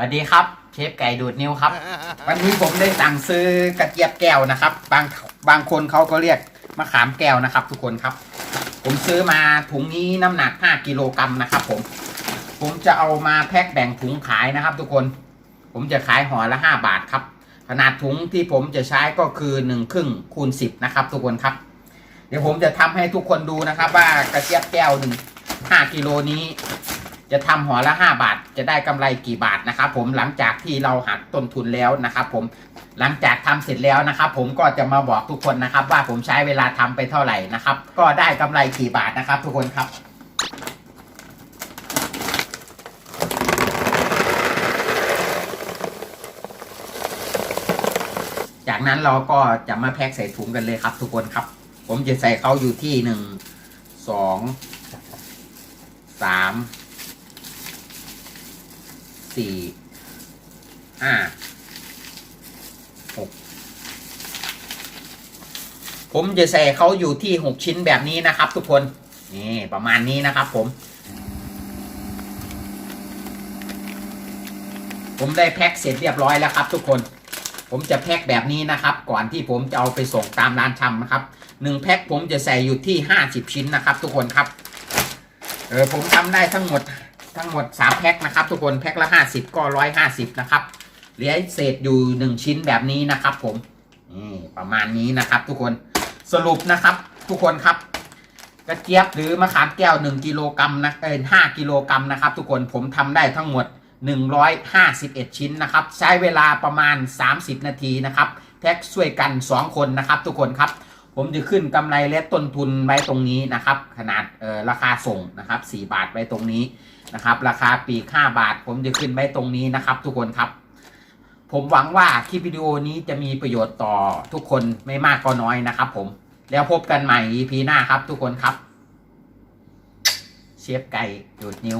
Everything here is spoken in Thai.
วัสดีครับเชฟไก่ดูดนิ้วครับ วันนี้ผมได้สั่งซื้อกระเจี๊ยบแก้วนะครับ บางบางคนเขาก็เรียกมะขามแก้วนะครับ ทุกคนครับ ผมซื้อมาถุงนี้น้ำหนัก 5กิโลกรัมนะครับ ผม ผมจะเอามาแพ็คแบ่งถุงขายนะครับ ทุกคน ผมจะขายห่อละ 5 บาทครับ ขนาดถุงที่ผมจะใช้ก็คือ1ครึ่งคูณ10นะครับ ทุกคนครับ เดี๋ยวผมจะทำให้ทุกคนดูนะครับ ว่ากระเจี๊ยบแก้วหนึ่ง5กิโลนี้ จะทำห่อละ 5 บาท จะได้กำไรกี่บาทนะครับผมหลังจากที่เราหักต้นทุนแล้วนะครับผมหลังจากทำเสร็จแล้วนะครับผมก็จะมาบอกทุกคนนะครับ ว่าผมใช้เวลาทำไปเท่าไหร่นะครับ ก็ได้กำไรกี่บาทนะครับ ทุกคนครับจากนั้นเราก็จะมาแพ็คใส่ถุงกันเลยครับ ทุกคนครับ ผมจะใส่เขาอยู่ที่หนึ่งสองสาม สี่ห้าหกผมจะใส่เขาอยู่ที่หกชิ้นแบบนี้นะครับ ทุกคน นี่ประมาณนี้นะครับ ผม ผมได้แพ็คเสร็จเรียบร้อยแล้วครับ ทุกคน ผมจะแพ็คแบบนี้นะครับ ก่อนที่ผมจะเอาไปส่งตามร้านชำนะครับหนึ่งแพ็คผมจะใส่อยู่ที่ห้าสิบชิ้นนะครับ ทุกคนครับ เออผมทำได้ทั้งหมด ทั้งหมดสามแพ็คนะครับ ทุกคนแพ็คละห้าสิบก็ร้อยห้าสิบนะครับ เหลือเศษอยู่หนึ่งชิ้นแบบนี้นะครับ ผมนี่ประมาณนี้นะครับ ทุกคนสรุปนะครับ ทุกคนครับกระเจี๊ยบหรือมะขามแก้วหนึ่งกิโลกรัมนะเออห้ากิโลกรัมนะครับ ทุกคนผมทำได้ทั้งหมด 151 ชิ้นนะครับ ใช้เวลาประมาณ 30 นาทีนะครับ แพ็กช่วยกัน 2 คนนะครับ ทุกคนครับ ผมจะขึ้นกำไรและต้นทุนไว้ตรงนี้นะครับ ขนาดเอ่อราคาส่งนะครับ4บาทไว้ตรงนี้นะครับ ราคาปีก5บาท ผมจะขึ้นไว้ตรงนี้นะครับ ทุกคนครับ ผมหวังว่าคลิปวิดีโอนี้จะมีประโยชน์ต่อทุกคนไม่มากก็น้อยนะครับ ผมแล้วพบกันใหม่ EP หน้าครับ ทุกคนครับ เชฟไก่ดูดนิ้ว